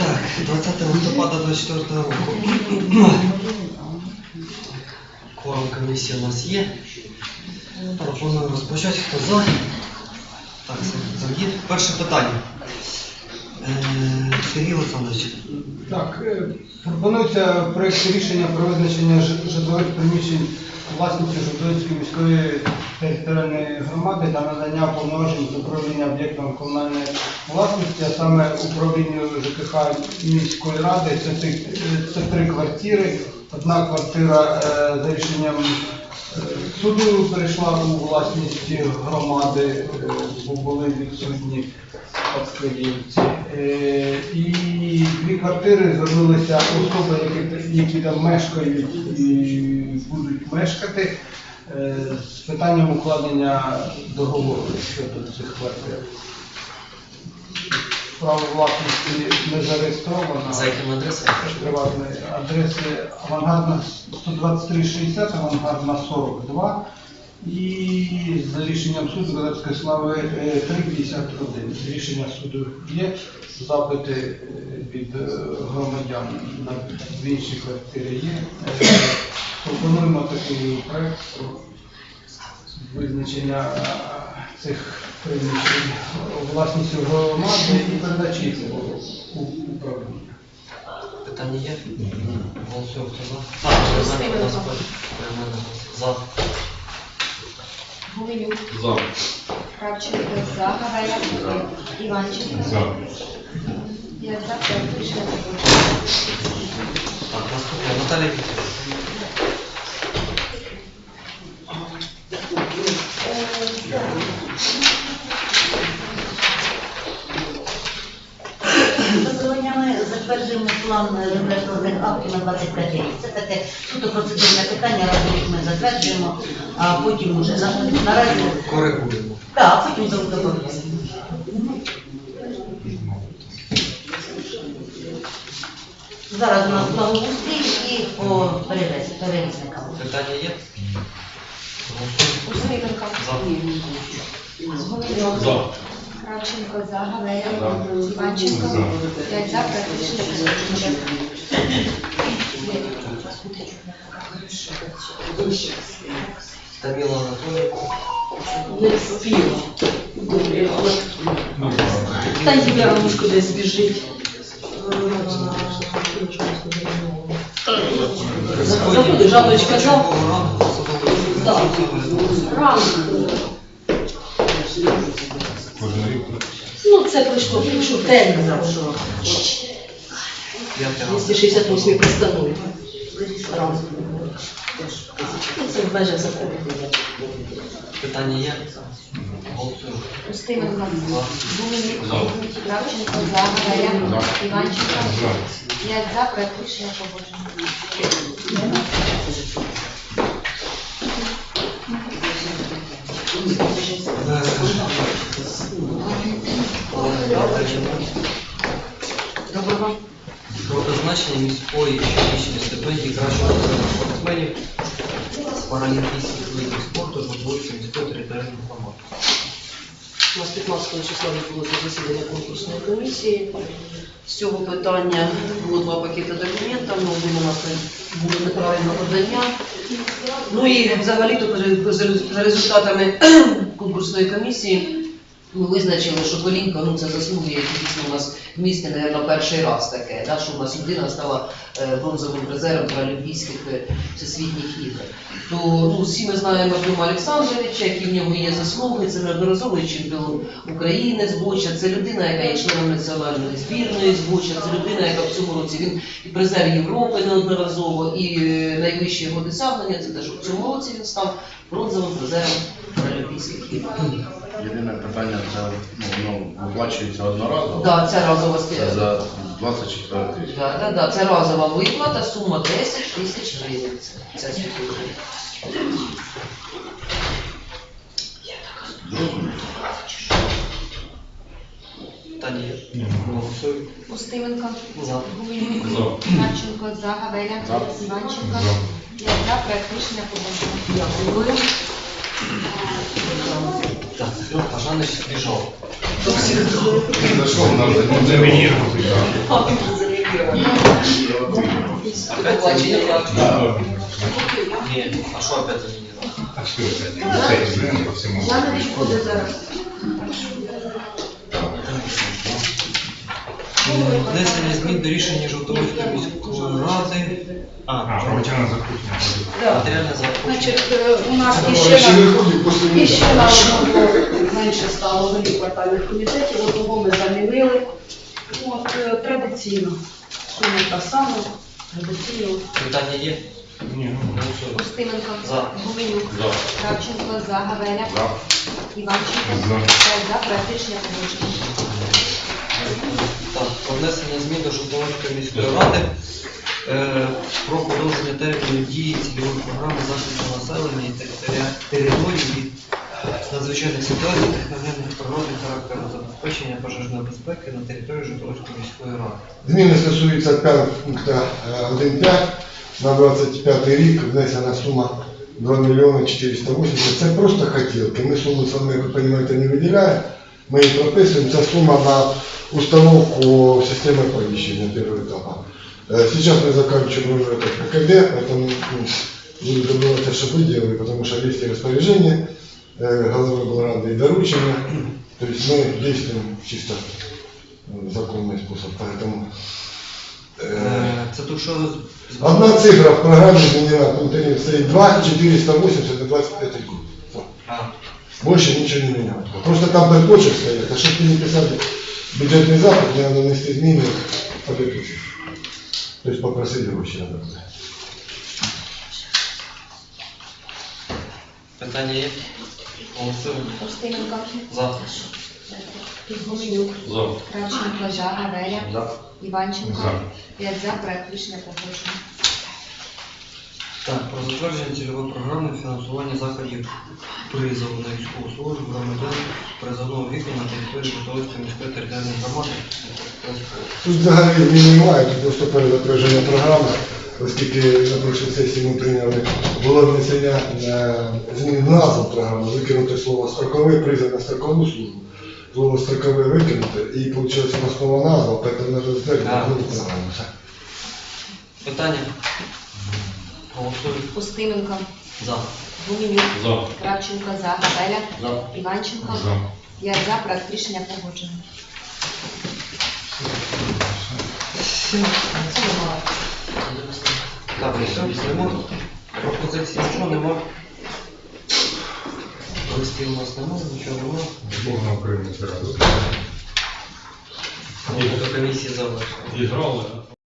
Так, 20 листопада 24 року. Кворум комісії у нас є. Пропоную розпочати. Хто за? Так, Сергій. Перше питання. Е, Сергій Олександрович. Так, е, пропонується проєкт рішення про визначення житлових приміщень власності Житомирської міської територіальної громади та надання повноважень з управління об'єктом комунальної власності, а саме управлінню ЖКХ міської ради. Це, це три квартири. Одна квартира е, за рішенням е, суду перейшла у власність громади, е, бо були відсутні спадкоємці. І дві квартири звернулися особи, які, які там мешкають і будуть мешкати е, з питанням укладення договору щодо цих квартир. Право власності не зареєстровано. За яким? Приватної адреси авангардна 12360, авангардна 42 і за рішенням суду Козацької слави е, 351. Рішення суду є, запити е, від е, громадян на інші квартири є. Пропонуємо такий проект про визначення цих приміщень власністю громади і передачі у управління. Питання є? Голосуємо. Хто за? А, ви за. нас. За. Гуменюк, За. Кравченко, за, Іванченко. За. Я за, проект рішення погоджено. Так, наступне. Наталія Вікторівна. Доброго ми затверджуємо план землеустройних актів на 25 рік. Це таке суто процедурне питання, раз в рік ми затверджуємо, а потім на- наразі, Коригуємо. так, потім додаємо. Зараз у нас благоустрій і по перевізникам. Питання є? Устименко. За. Кравченко, за, Гавеля, Іванченко. П'ять за, рішення погоджено. Таміла Анатоліївна. Не спіла. Добре, але та Євромушку десь біжить. Заходи, жабочка за. Так. Ранку. Ну, це прийшло, прийшов термін. П'яте 268 постанови. Ранку. Ну, Це в межах закону. Питання є? Голосуємо. Устименко. За. Гуменюк, За. Кравченко, за, Гавеля, За. Іванченко. За. П'ять за, проект рішення погоджено. Доброго. Про призначення міської щорічної стипендії кращого спортсменів з паралімпійських видів спорту жовтводців міської територіальної громади. У нас 15 числа відбулося засідання конкурсної комісії. З цього питання було два пакети документів, Ми один у нас було неправильне подання. Ну і взагалі-то за- за результатами конкурсної комісії ми визначили, що Колінка, ну це заслуги, які у нас в місті, мабуть, перший раз таке, да, що у нас людина стала е, бронзовим призером Паралімпійських е, всесвітніх ігор. То ну, всі ми знаємо Артема Олександровича, які в нього є заслуги, це неодноразовий чемпіон України з боча, це людина, яка є членом національної збірної з боча, це людина, яка в цьому році він і призер Європи неодноразово, і е, найвищі його досягнення це те, що в цьому році він став бронзовим призером Паралімпійських ігор. Єдине питання це ну, воно виплачується одноразово. Да, це разова Це за 24 тисячі. Да, да, да, це разова виплата, сума 10 тисяч гривень. Це стипендія. Питання є? Голосуємо. Устименко. За. Гуменюк. За. Кравченко, за, Гавеля. Іванченко. П'ять за, проект рішення погоджено. Дякую. Так, Бажанич Стрижов. За що в нас замінірувати? Опять замінірувати? Да. Ні, а що опять замінірувати? А что опять? Всему. Жанович буде зараз. Внесення змін до рішення Жовтоводської міської ради. А, А, проводяна закупня. матеріальне заходження. Значить, е, у нас іще на, іще на одного менше стало голів квартальних комітетів, одного ми замінили. От, е, традиційно. Сума та сама, традиційно. Питання є? Не, ну, Голосуємо. Устименко. За. Гуменюк. За. Кравченко. За. Гавеля. За. Іванченко. За. Проект рішення погоджено. Внесення змін до Жовтоводської міської ради е, про продовження терміну дії цільової програми захисту населення і територій від надзвичайних ситуацій, техногенних природних характеру забезпечення пожежної безпеки на території Жовтоводської міської ради. Зміни стосуються пункту 1.5 на 25 рік внесена сума 2 мільйони 480. Це просто хотілки. Ми суму саме, як ви розумієте, не виділяємо. Ми її прописуємо. Це сума на установку системи оповіщення першого етапу. Е, Сейчас мы заканчиваем этот ККД, поэтому буду добиваться, чтобы вы делали, потому что есть и распоряжение э, головы Баларанды и доручения. То есть мы действуем чисто э, законный способ, поэтому э, Це тут що Одна цифра в программе изменена, пункт стоит 2, 480 на 25 год. А, Больше ничего не менялось. Просто там припочек стоит, а чтобы ты не писали бюджетный запад, мне надо внести изменения по припочек. То есть попросить гроши надо будет. питання є? Голосуємо. Устименко. За. Гуменюк. За. Кравченко. За. Гавеля. За. Іванченко. За. П'ять за. Проект рішення погоджено. Так, про затвердження цільової програми фінансування заходів призову на військову службу громадян призовного віку на території Житомирської міської територіальної громади. Тут взагалі змін немає, тут просто перезатвердження програми, оскільки на прошлій сесії ми прийняли було внесення е, змін в назву програми, викинути слово строковий призов на строкову службу. Слово строкове викинути і вийшла основна назва, тому нову програму. Питання? Голосуємо. Устименко. За. Гуменюк. За. Кравченко. За. Гавеля. За. Іванченко. За. П'ять за. Проект рішення погоджено. Так, все, нема. Пропозиції нічого нема. Листів у нас немає, нічого нема. Бог на Украине сразу. До комісії завершено. Играл, да?